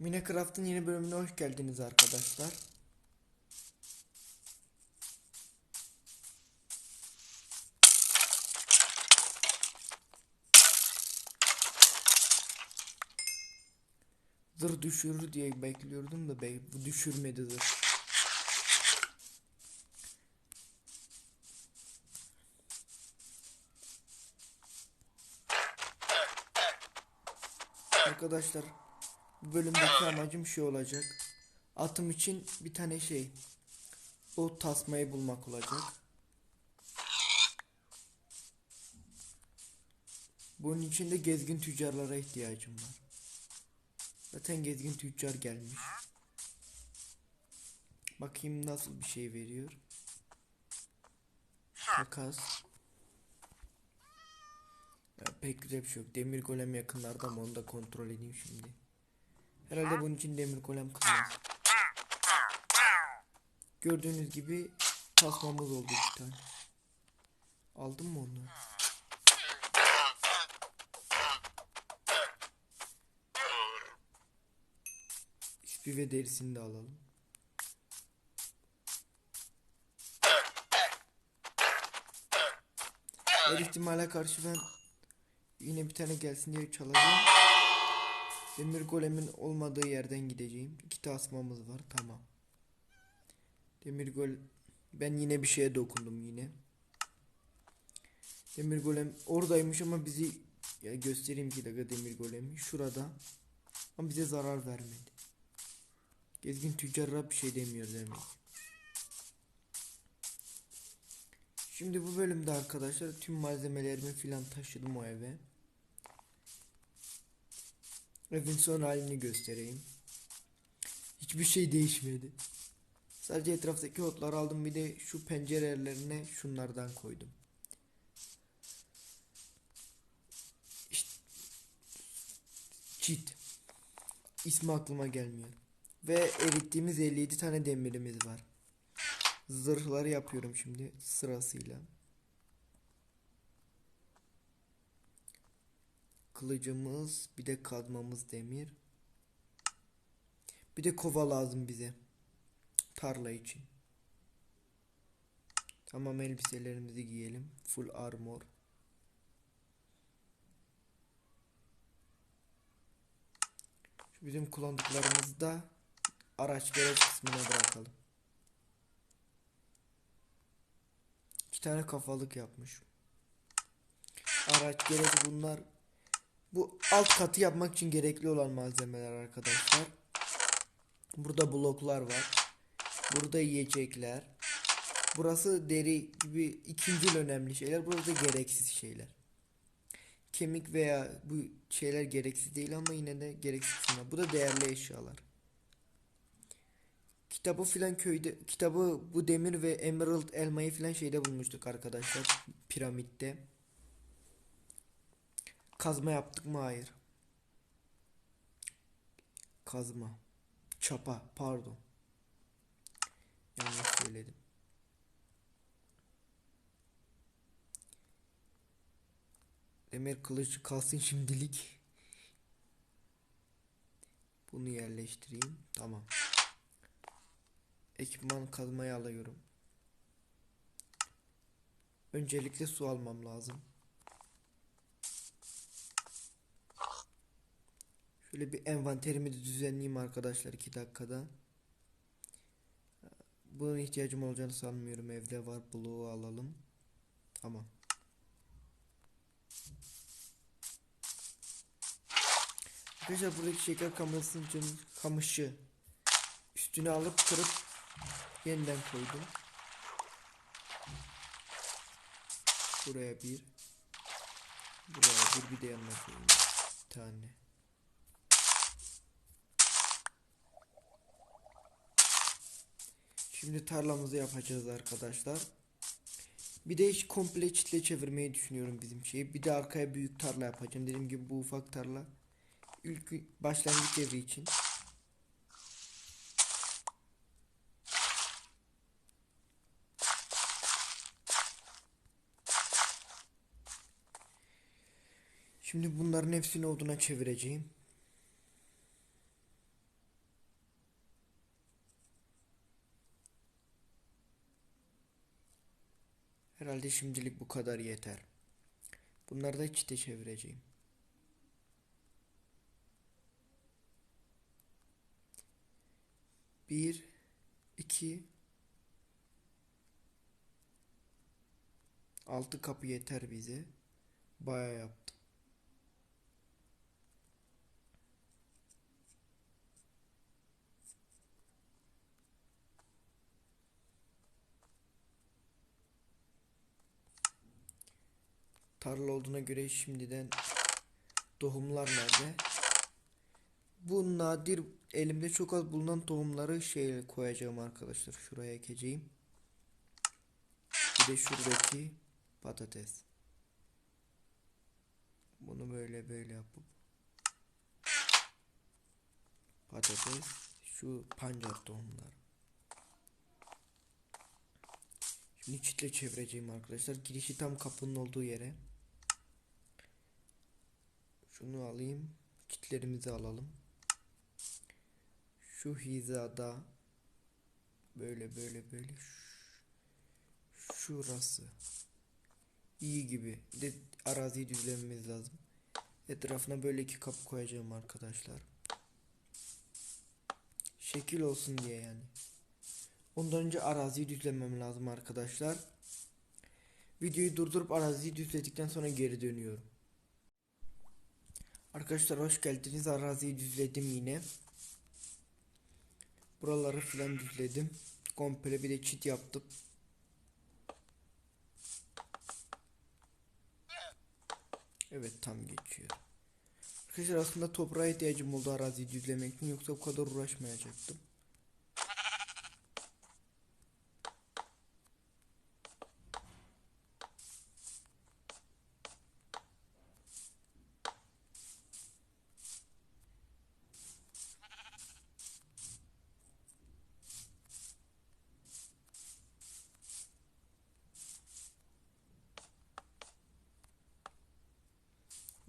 Minecraft'ın yeni bölümüne hoş geldiniz arkadaşlar. Zırh düşürür diye bekliyordum da bey bu düşürmedi zırh. Arkadaşlar bu bölümdeki amacım şey olacak. Atım için bir tane şey. O tasmayı bulmak olacak. Bunun için de gezgin tüccarlara ihtiyacım var. Zaten gezgin tüccar gelmiş. Bakayım nasıl bir şey veriyor. Takas. Ya pek güzel bir şey yok. Demir golem yakınlarda ama onu da kontrol edeyim şimdi. Herhalde bunun için demir golem kılmaz. Gördüğünüz gibi tasmamız oldu bir tane. Aldın mı onu? XP ve derisini de alalım. Her ihtimale karşı ben yine bir tane gelsin diye çalacağım. Demir golemin olmadığı yerden gideceğim. İki tasmamız var tamam. Demir gol ben yine bir şeye dokundum yine. Demir golem oradaymış ama bizi ya göstereyim ki dakika demir golemi şurada. Ama bize zarar vermedi. Gezgin tüccara bir şey demiyor demek. Şimdi bu bölümde arkadaşlar tüm malzemelerimi filan taşıdım o eve. Evin son halini göstereyim. Hiçbir şey değişmedi. Sadece etraftaki otları aldım bir de şu pencerelerine şunlardan koydum. İşte çit. İsmi aklıma gelmiyor. Ve erittiğimiz 57 tane demirimiz var. Zırhları yapıyorum şimdi sırasıyla. Kılıcımız, bir de kazmamız demir. Bir de kova lazım bize. Tarla için. Tamam elbiselerimizi giyelim. Full armor. Şu bizim kullandıklarımızı da araç gereç kısmına bırakalım. İki tane kafalık yapmış. Araç gereç bunlar. Bu alt katı yapmak için gerekli olan malzemeler arkadaşlar. Burada bloklar var. Burada yiyecekler. Burası deri gibi ikinci önemli şeyler. Burada gereksiz şeyler. Kemik veya bu şeyler gereksiz değil ama yine de gereksiz. Bu da değerli eşyalar. Kitabı filan köyde kitabı bu demir ve emerald elmayı filan şeyde bulmuştuk arkadaşlar. Piramitte. Kazma yaptık mı? Hayır. Kazma. Çapa. Pardon. Yanlış söyledim. Demir kılıç kalsın şimdilik. Bunu yerleştireyim. Tamam. Ekipman kazmayı alıyorum. Öncelikle su almam lazım. Şöyle bir envanterimi düzenleyeyim arkadaşlar 2 dakikada. Bunun ihtiyacım olacağını sanmıyorum. Evde var. Bloğu alalım. Tamam. Arkadaşlar buradaki şeker kamışının kamışı üstüne alıp kırıp yeniden koydum. Buraya bir. Buraya bir bir de yanına koyayım. Bir tane. Şimdi tarlamızı yapacağız arkadaşlar. Bir de hiç komple çitle çevirmeyi düşünüyorum bizim şeyi. Bir de arkaya büyük tarla yapacağım. Dediğim gibi bu ufak tarla ilk başlangıç evi için. Şimdi bunların hepsini oduna çevireceğim. Herhalde şimdilik bu kadar yeter. Bunları da çite çevireceğim. Bir, iki, altı kapı yeter bize. Bayağı yaptım. Tarla olduğuna göre şimdiden tohumlar nerede? Bu nadir elimde çok az bulunan tohumları şey koyacağım arkadaşlar. Şuraya ekeceğim. Bir de şuradaki patates. Bunu böyle böyle yapıp patates şu pancar tohumları. Şimdi çitle çevireceğim arkadaşlar. Girişi tam kapının olduğu yere. Şunu alayım. Çitlerimizi alalım. Şu hizada böyle böyle böyle şurası iyi gibi. De araziyi düzlememiz lazım. Etrafına böyle iki kapı koyacağım arkadaşlar. Şekil olsun diye yani. Ondan önce araziyi düzlemem lazım arkadaşlar. Videoyu durdurup araziyi düzledikten sonra geri dönüyorum. Arkadaşlar hoş geldiniz. Araziyi düzledim yine. Buraları filan düzledim. Komple bir de çit yaptım. Evet tam geçiyor. Arkadaşlar aslında toprağa ihtiyacım oldu araziyi düzlemek için yoksa bu kadar uğraşmayacaktım.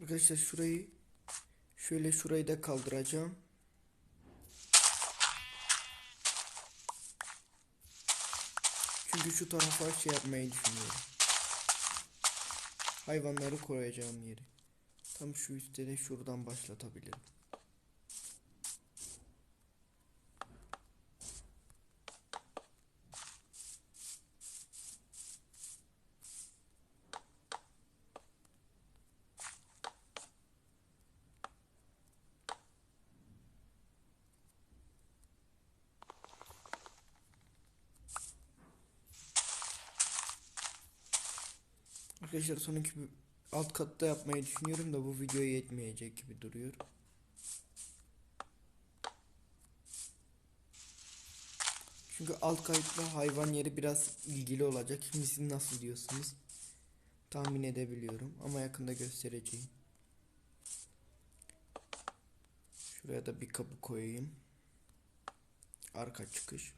Arkadaşlar şurayı şöyle şurayı da kaldıracağım. Çünkü şu tarafa şey yapmayı düşünüyorum. Hayvanları koyacağım yeri. Tam şu üstte de şuradan başlatabilirim. Arkadaşlar sonraki alt katta yapmayı düşünüyorum da bu videoya yetmeyecek gibi duruyor. Çünkü alt kayıtla hayvan yeri biraz ilgili olacak. Şimdi siz nasıl diyorsunuz? Tahmin edebiliyorum ama yakında göstereceğim. Şuraya da bir kapı koyayım. Arka çıkış.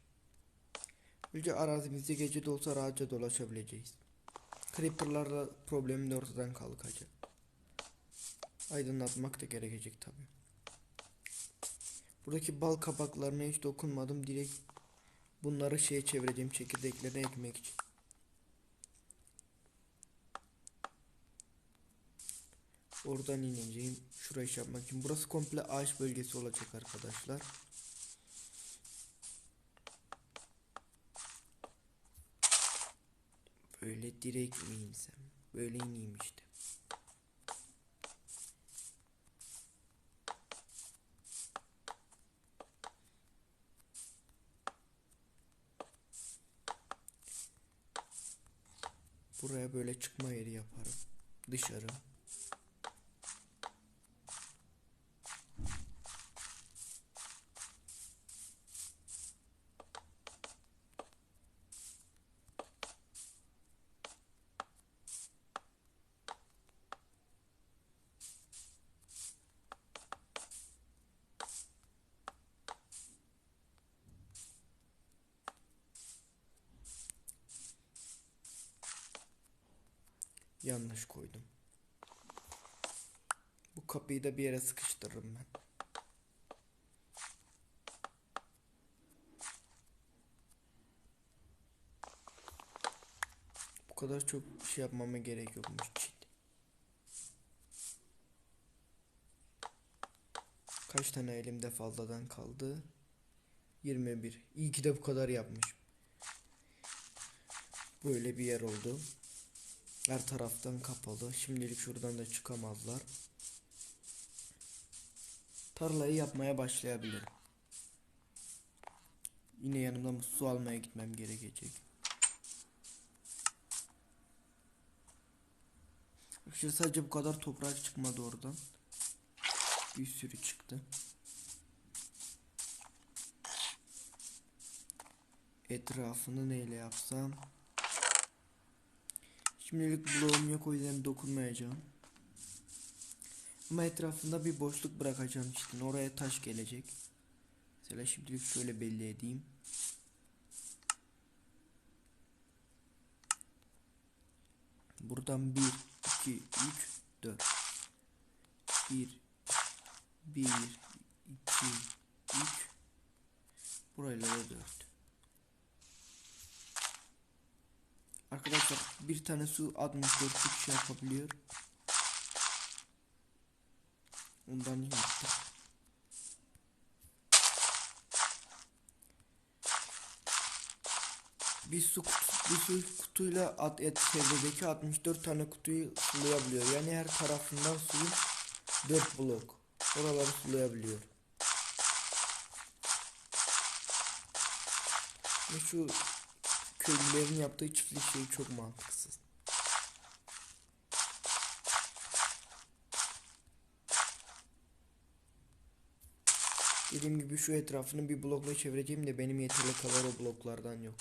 Böylece arazimizde gece de olsa rahatça dolaşabileceğiz. Creeper'larla problemim de ortadan kalkacak. Aydınlatmak da gerekecek tabi. Buradaki bal kabaklarına hiç dokunmadım. Direkt bunları şeye çevireceğim çekirdeklerine ekmek için. Oradan ineceğim. Şurayı şey yapmak için. Burası komple ağaç bölgesi olacak arkadaşlar. Böyle direkt mi insem? Böyle ineyim işte. Buraya böyle çıkma yeri yaparım. Dışarı. Yanlış koydum. Bu kapıyı da bir yere sıkıştırırım ben. Bu kadar çok şey yapmama gerek yokmuş çit. Kaç tane elimde fazladan kaldı? 21. İyi ki de bu kadar yapmışım. Böyle bir yer oldu. Her taraftan kapalı. Şimdilik şuradan da çıkamazlar. Tarlayı yapmaya başlayabilirim. Yine yanımda su almaya gitmem gerekecek. İşte sadece bu kadar toprak çıkmadı oradan. Bir sürü çıktı. Etrafını neyle yapsam? Şimdilik bloğum yok o yüzden dokunmayacağım. Ama etrafında bir boşluk bırakacağım işte. Oraya taş gelecek. Mesela şimdilik şöyle belli edeyim. Buradan 1, 2, 3, 4. 1, 1, 2, 3. Burayla da 4. Arkadaşlar bir tane su 64 şey yapabiliyor. Ondan yaptım. Bir su bir su kutuyla at et çevredeki 64 tane kutuyu sulayabiliyor. Yani her tarafından suyun 4 blok. Oraları sulayabiliyor. Ve şu köylülerin yaptığı çiftlik şeyi çok mantıksız. Dediğim gibi şu etrafını bir blokla çevireceğim de benim yeterli kadar o bloklardan yok.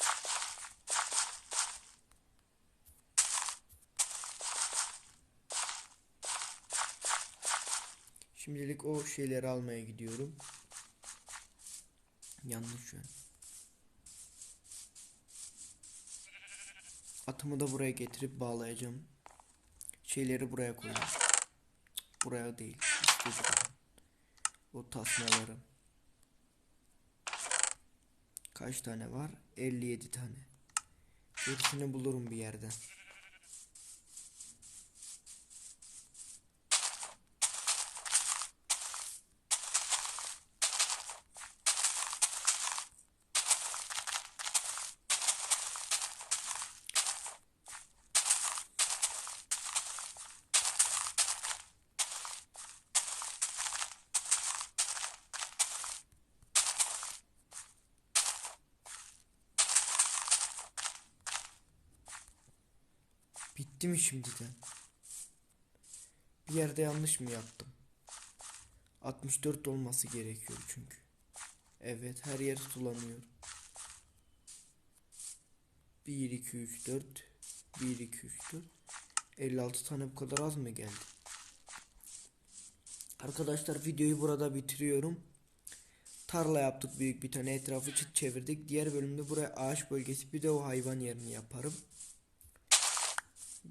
Şimdilik o şeyleri almaya gidiyorum. Yanlış yön. Atımı da buraya getirip bağlayacağım. Şeyleri buraya koyacağım. Buraya değil. O tasmaları. Kaç tane var? 57 tane. Hepsini bulurum bir yerden. Bitti mi şimdiden? Bir yerde yanlış mı yaptım? 64 olması gerekiyor çünkü. Evet her yer sulanıyor. 1 2 3 4 1 2 3 4 56 tane bu kadar az mı geldi? Arkadaşlar videoyu burada bitiriyorum. Tarla yaptık büyük bir tane etrafı çıt çevirdik. Diğer bölümde buraya ağaç bölgesi bir de o hayvan yerini yaparım.